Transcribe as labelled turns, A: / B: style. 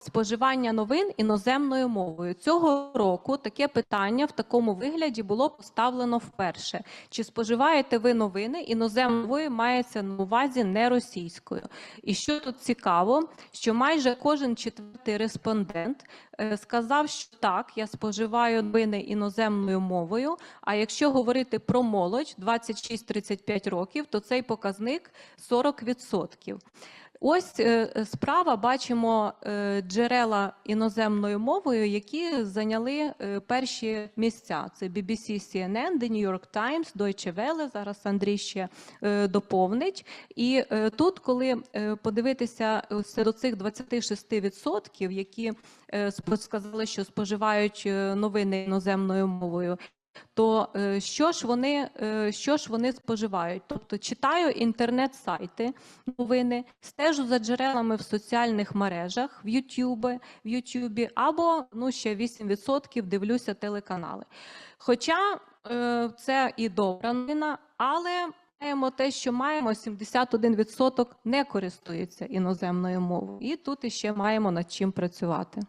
A: споживання новин іноземною мовою. Цього року таке питання в такому вигляді було поставлено вперше. Чи споживаєте ви новини іноземною мається на увазі не російською? І що тут цікаво, що майже кожен четвертий респондент е, сказав, що так, я споживаю новини іноземною мовою. А якщо говорити про молодь 26-35 років, то цей показник 40%. Ось е, е, справа бачимо е, джерела іноземною мовою, які зайняли перші місця. Це BBC, CNN, The New York Times, Deutsche Welle. Зараз Андрій ще доповнить. І тут, коли подивитися серед цих 26%, які сказали, що споживають новини іноземною мовою. То е, що ж вони е, що ж вони споживають? Тобто читаю інтернет-сайти, новини, стежу за джерелами в соціальних мережах, в YouTube, в YouTube, або ну ще 8% дивлюся телеканали. Хоча е, це і добра новина, але маємо те, що маємо 71% не користуються іноземною мовою, і тут іще маємо над чим працювати.